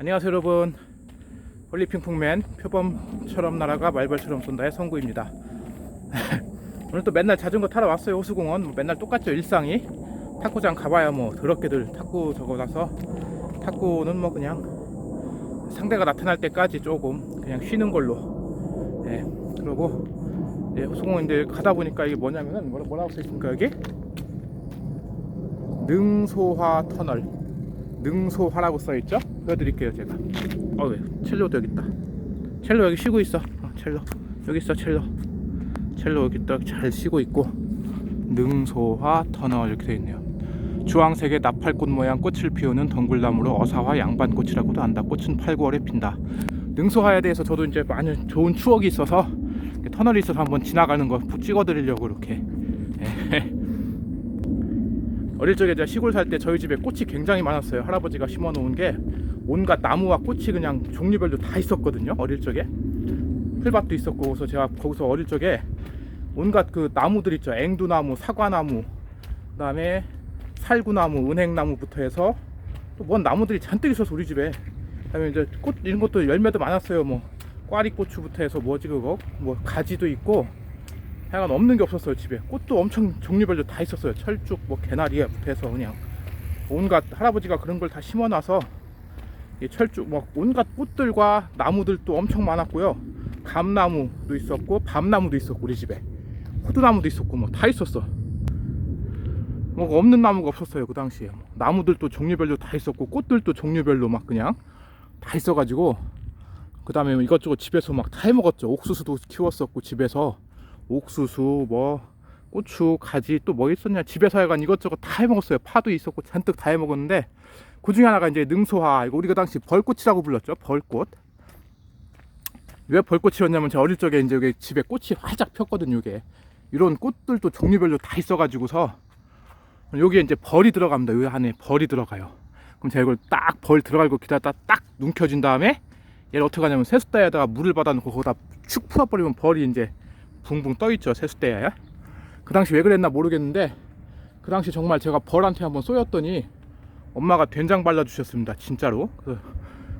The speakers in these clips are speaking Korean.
안녕하세요 여러분. 홀리핑풍맨 표범처럼 날아가 말벌처럼 쏜다의 성구입니다. 오늘 또 맨날 자전거 타러 왔어요 호수공원. 뭐 맨날 똑같죠 일상이. 탁구장 가봐야 뭐 더럽게들 탁구 저거라서 탁구는 뭐 그냥 상대가 나타날 때까지 조금 그냥 쉬는 걸로. 예 그러고 예, 호수공원인데 가다 보니까 이게 뭐냐면은 뭐라, 뭐라고 써있습니까 여기? 능소화 터널 능소화라고 써있죠? 보여드릴게요 제가. 어우 첼로도 여기 있다. 첼로 여기 쉬고 있어. 어, 첼로. 여기 있어 첼로. 첼로 여기 딱 잘 쉬고 있고. 능소화 터널 이렇게 되어 있네요. 주황색의 나팔꽃 모양 꽃을 피우는 덩굴나무로 어사화 양반꽃이라고도 한다. 꽃은 8, 9월에 핀다. 능소화에 대해서 저도 이제 많은 좋은 추억이 있어서 터널이 있어서 한번 지나가는 거 찍어드리려고 이렇게. 예. 어릴 적에 제가 시골 살 때 저희 집에 꽃이 굉장히 많았어요. 할아버지가 심어 놓은 게 온갖 나무와 꽃이 그냥 종류별로 다 있었거든요. 어릴 적에 풀밭도 있었고 그래서 제가 거기서 어릴 적에 온갖 그 나무들 있죠. 앵두나무, 사과나무, 그다음에 살구나무, 은행나무부터 해서 또 뭔 나무들이 잔뜩 있어서 우리 집에 그다음에 이제 꽃 이런 것도 열매도 많았어요. 뭐 꽈리고추부터 해서 뭐지 그거 뭐 가지도 있고 하여간 없는 게 없었어요 집에. 꽃도 엄청 종류별로 다 있었어요. 철쭉 뭐 개나리부터 해서 그냥 온갖 할아버지가 그런 걸 다 심어놔서 이 철쭉 뭐 온갖 꽃들과 나무들도 엄청 많았고요. 감나무도 있었고 밤나무도 있었고 우리 집에. 호두나무도 있었고 뭐 다 있었어. 뭐 없는 나무가 없었어요 그 당시에. 나무들도 종류별로 다 있었고 꽃들도 종류별로 막 그냥 다 있어가지고 그 다음에 이것저것 집에서 막 다 해먹었죠. 옥수수도 키웠었고 집에서 옥수수 뭐 고추 가지 또 뭐 있었냐? 집에서 하여간 이것저것 다 해먹었어요. 파도 있었고 잔뜩 다 해먹었는데 그 중에 하나가 이제 능소화. 이거 우리가 당시 벌꽃이라고 불렀죠. 벌꽃. 왜 벌꽃이었냐면 제가 어릴 적에 이제 여기 집에 꽃이 활짝 폈거든요 이게. 이런 꽃들도 종류별로 다 있어가지고서 여기에 이제 벌이 들어갑니다. 이 안에 벌이 들어가요. 그럼 제가 이걸 딱 벌 들어가고 기다렸다 딱 눈켜진 다음에 얘를 어떻게 하냐면 세숫대에다가 물을 받아놓고 거기다 축 풀어버리면 벌이 이제 붕붕 떠있죠 세숫대야 그 당시 왜 그랬나 모르겠는데 그 당시 정말 제가 벌한테 한번 쏘였더니 엄마가 된장 발라주셨습니다 진짜로. 그,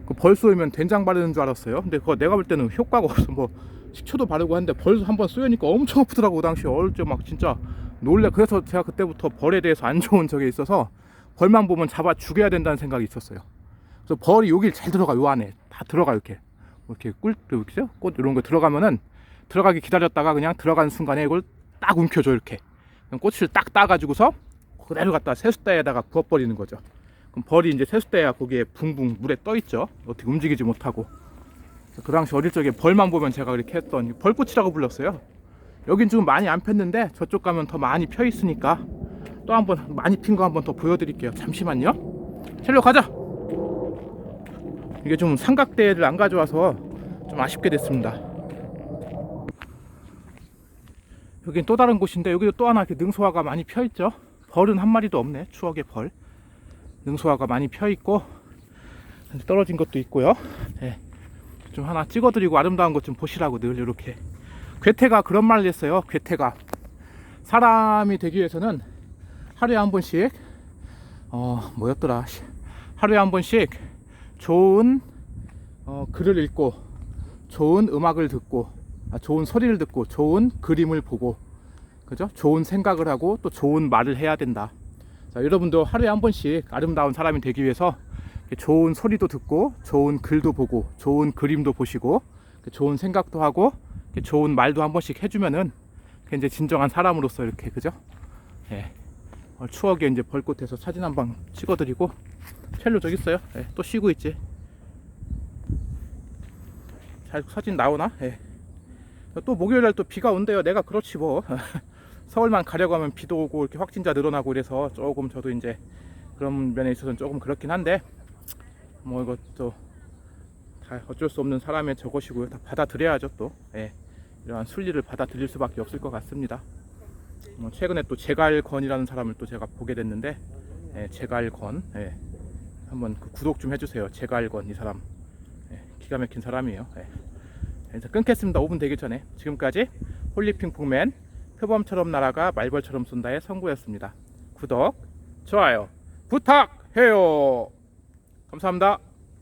그벌 쏘이면 된장 바르는 줄 알았어요. 근데 그거 내가 볼 때는 효과가 없어 뭐 식초도 바르고 하는데 벌 한번 쏘이니까 엄청 아프더라고 그 당시. 어릴 때 막 진짜 놀래. 그래서 제가 그때부터 벌에 대해서 안 좋은 적이 있어서 벌만 보면 잡아 죽여야 된다는 생각이 있었어요. 그래서 벌이 여길 잘 들어가 요 안에. 다 들어가 이렇게. 이렇게 꿀 이렇게 꽃 이런 거 들어가면은 들어가기 기다렸다가 그냥 들어가는 순간에 이걸 딱 움켜줘 이렇게. 꽃을 딱 따가지고서 그대로 갖다 세숫대에다가 부어버리는 거죠. 그럼 벌이 이제 세숫대야 거기에 붕붕 물에 떠 있죠. 어떻게 움직이지 못하고. 그 당시 어릴 적에 벌만 보면 제가 그렇게 했던 벌꽃이라고 불렀어요. 여긴 지금 많이 안 폈는데 저쪽 가면 더 많이 펴 있으니까 또 한번 많이 핀 거 한번 더 보여드릴게요. 잠시만요. 첼로 가자! 이게 좀 삼각대를 안 가져와서 좀 아쉽게 됐습니다 여긴 또 다른 곳인데 여기도 또 하나 이렇게 능소화가 많이 펴 있죠. 벌은 한 마리도 없네. 추억의 벌. 능소화가 많이 펴 있고 떨어진 것도 있고요. 네. 좀 하나 찍어드리고 아름다운 것 좀 보시라고 늘 이렇게. 괴테가 그런 말을 했어요. 괴테가 사람이 되기 위해서는 하루에 한 번씩 어 뭐였더라. 하루에 한 번씩 좋은 어, 글을 읽고 좋은 음악을 듣고 아, 좋은 소리를 듣고 좋은 그림을 보고 그죠? 좋은 생각을 하고 또 좋은 말을 해야 된다. 자, 여러분도 하루에 한 번씩 아름다운 사람이 되기 위해서 좋은 소리도 듣고 좋은 글도 보고 좋은 그림도 보시고 좋은 생각도 하고 좋은 말도 한 번씩 해주면은 이제 진정한 사람으로서 이렇게 그죠? 예. 어, 추억에 이제 벌꽃에서 사진 한 방 찍어드리고 첼로 저기 있어요. 예, 또 쉬고 있지. 잘 사진 나오나? 예. 또 목요일 날 또 비가 온대요. 내가 그렇지 뭐. 서울만 가려고 하면 비도 오고 이렇게 확진자 늘어나고 이래서 조금 저도 이제 그런 면에 있어서는 조금 그렇긴 한데 뭐 이것도 다 어쩔 수 없는 사람의 저것이고요. 다 받아들여야죠 또. 예. 이러한 순리를 받아들일 수밖에 없을 것 같습니다. 뭐 최근에 또 제갈건이라는 사람을 또 제가 보게 됐는데 예, 제갈건 예. 한번 그 구독 좀 해주세요. 제갈건 이 사람 예, 기가 막힌 사람이에요. 예. 이제 끊겠습니다. 5분 되기 전에. 지금까지 홀리핑풍맨 표범처럼 날아가 말벌처럼 쏜다의 성구였습니다. 구독, 좋아요 부탁해요. 감사합니다.